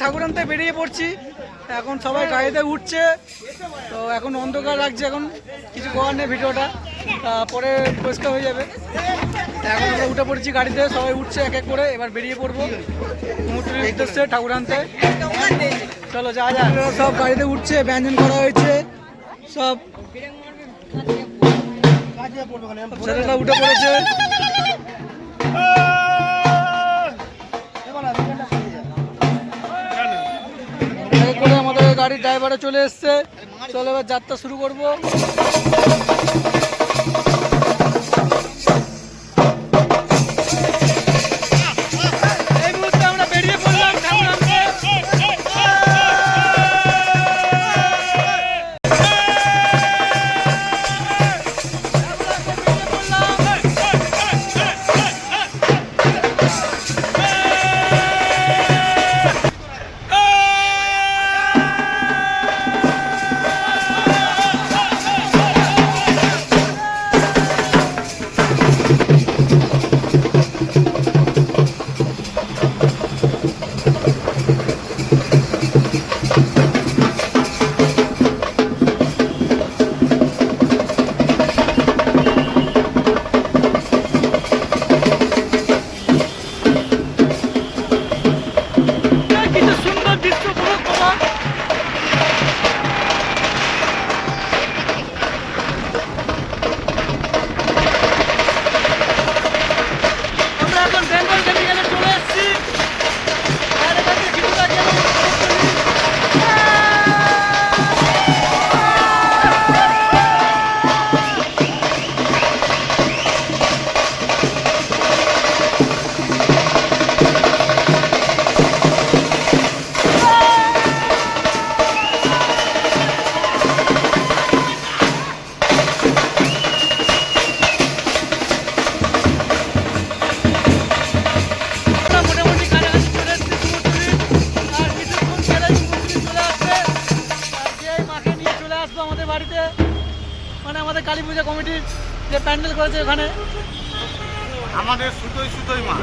ঠাকুর আনতে বেরিয়ে পড়ছি। এখন সবাই গাড়িতে উঠছে। তো এখন অন্ধকার লাগছে এখন। কিছু করার নেই ভিডিওটা। পরে পরিষ্কার হয়ে যাবে। এখন আমরা উঠে পড়েছি গাড়িতে। সবাই উঠছে এক এক করে। এবার বেরিয়ে পড়ব। কুমোরটুলির উদ্দেশ্যে ঠাকুর আনতে চলো যা যা। সব গাড়িতে উঠছে। ব্যঞ্জন করা হয়েছে। সব উঠে পড়েছে। গাড়ির ড্রাইভারে চলে এসছে। চলো এবার যাত্রা শুরু করব। আমাদের কালী পূজা কমিটির যে প্যান্ডেল করেছে ওখানে। আমাদের সুতোই সুতোই মা।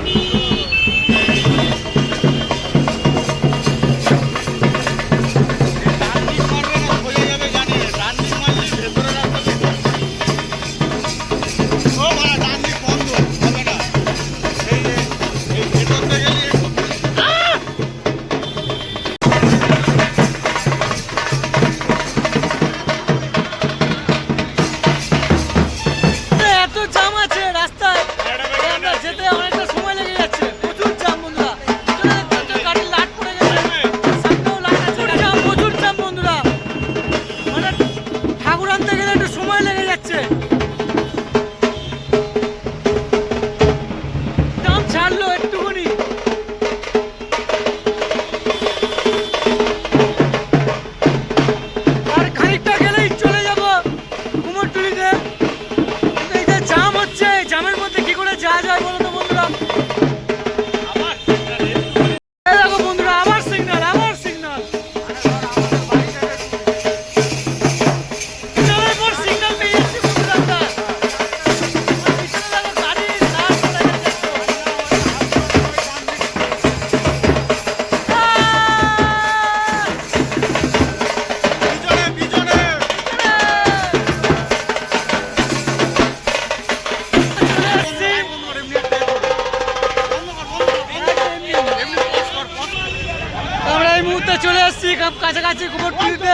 খুব কাছাকাছি কুমোরটুলিতে।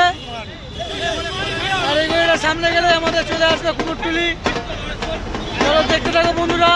আর এই সামনে গেলে আমাদের চলে আসবে কুমোরটুলি। চলো দেখতে থাকো বন্ধুরা।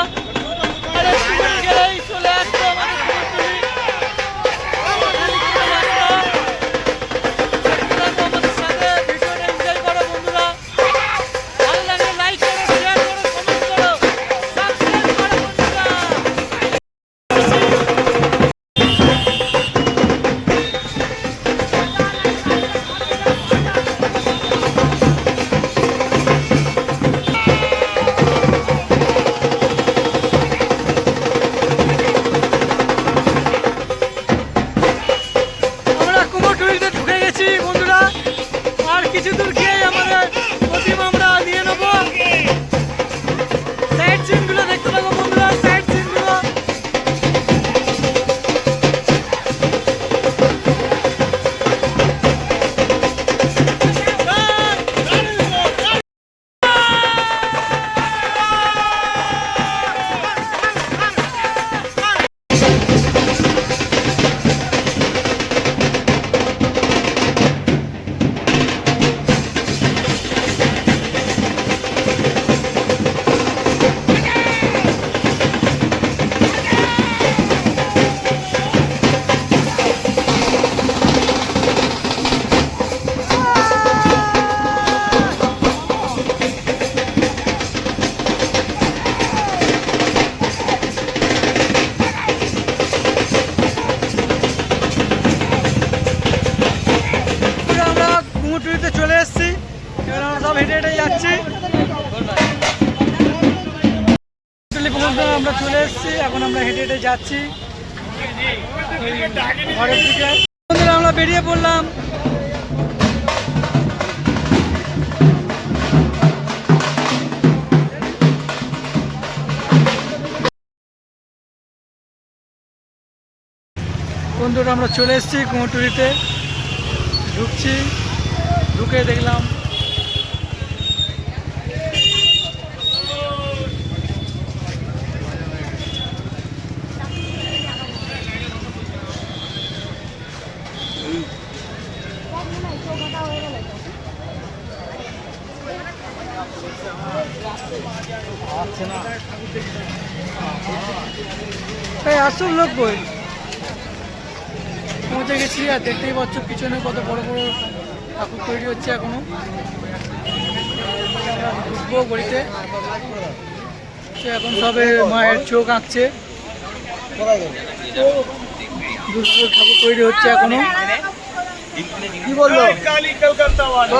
হেঁটে যাচ্ছি। আমরা চলে এসেছি, এখন আমরা হেঁটে হেঁটে যাচ্ছি। ঘরের দিকে। বন্ধুরা, আমরা বেরিয়ে পড়লাম। বন্ধুরা, আমরা চলে এসেছি কুমোটুরিতে ঢুকছি। ঢুকে দেখলাম আসল লোক বই। পৌঁছে গেছি আর দেখতেই পাচ্ছ, পিছনে কত বড় বড় ঠাকুর তৈরি হচ্ছে এখনও। ঢুকবো গড়িতে এখন সবে মায়ের চোখ আঁকছে। ঠাকুর তৈরি হচ্ছে এখনও। কি বলল?